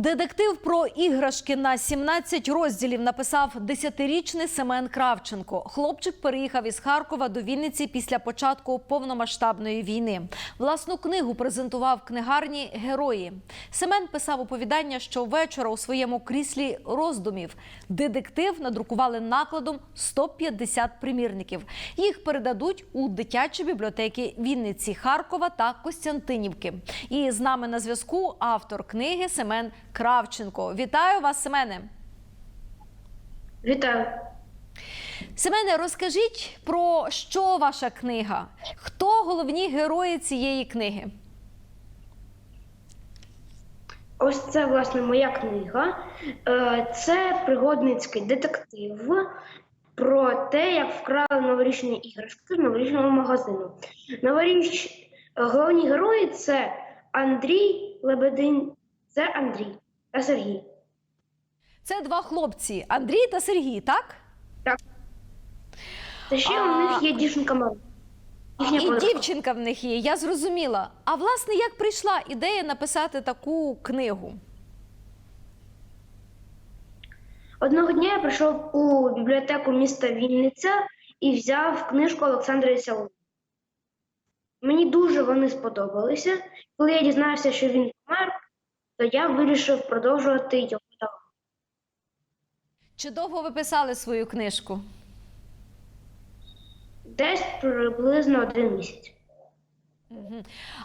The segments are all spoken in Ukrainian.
Детектив про іграшки на 17 розділів написав 10-річний Семен Кравченко. Хлопчик переїхав із Харкова до Вінниці після початку повномасштабної війни. Власну книгу презентував книгарні Герої. Семен писав оповідання, що вечора у своєму кріслі роздумів. Детектив надрукували накладом 150 примірників. Їх передадуть у дитячі бібліотеки Вінниці, Харкова та Костянтинівки. І з нами на зв'язку автор книги Семен Кравченко. Вітаю вас, Семене. Вітаю. Семене, розкажіть про що ваша книга? Хто головні герої цієї книги? Ось це власне моя книга. Е, Це пригодницький детектив про те, як вкрали новорічні іграшки з новорічного магазину. Новоріч... Головні герої це Андрій Лебедин, це Андрій та Сергій. Це два хлопці Андрій та Сергій, так? Так. Та ще А- у них є дівчинка Мала. Їхня І подруга. дівчинка в них є, я зрозуміла. А власне, як прийшла ідея написати таку книгу? Одного дня я прийшов у бібліотеку міста Вінниця і взяв книжку Олександра Ісяу. Мені дуже вони сподобалися. Коли я дізнався, що він помер, то я вирішив продовжувати його далі. Чи довго ви писали свою книжку? Десь приблизно один місяць.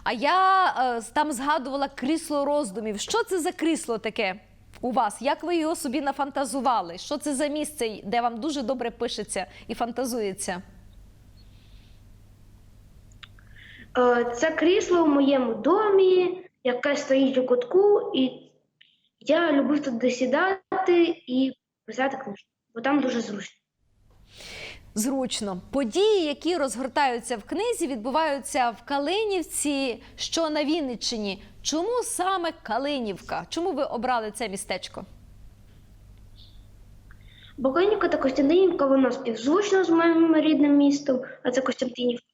А я е, там згадувала крісло роздумів. Що це за крісло таке у вас? Як ви його собі нафантазували? Що це за місце, де вам дуже добре пишеться і фантазується? Е, Це крісло в моєму домі, яке стоїть у кутку, і я любив туди сідати і писати книжку, бо там дуже зручно. Зручно. Події, які розгортаються в книзі, відбуваються в Калинівці, що на Вінниччині. Чому саме Калинівка? Чому ви обрали це містечко? Богонівка та Костянтинівка, воно співзвучно з моїм рідним містом, а це Костянтинівка.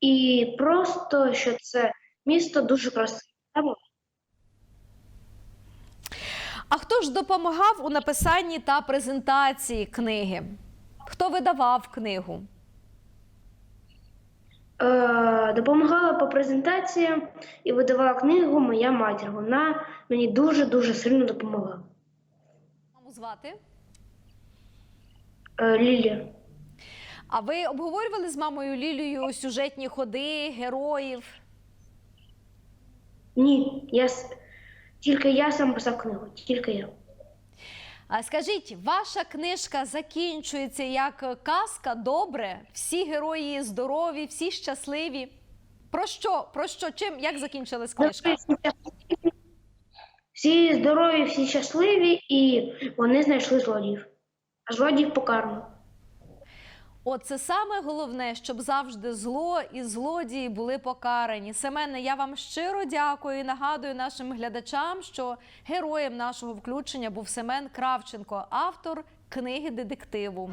І просто, що це місто дуже красиве. Там А хто ж допомагав у написанні та презентації книги? Хто видавав книгу? Е, допомагала по презентаціям і видавала книгу моя матір. Вона мені дуже-дуже сильно допомогла. Маму звати? Е, Лілія. А ви обговорювали з мамою Лілією сюжетні ходи, героїв? Ні, я тільки я сам писав книгу, тільки я. А скажіть, ваша книжка закінчується як казка добре? Всі герої здорові, всі щасливі. Про що? Про що? Чим як закінчилась книжка? Всі здорові, всі щасливі, і вони знайшли злодіїв. А злодіїв покарано. От це саме головне, щоб завжди зло і злодії були покарані. Семене, я вам щиро дякую і нагадую нашим глядачам, що героєм нашого включення був Семен Кравченко, автор книги детективу.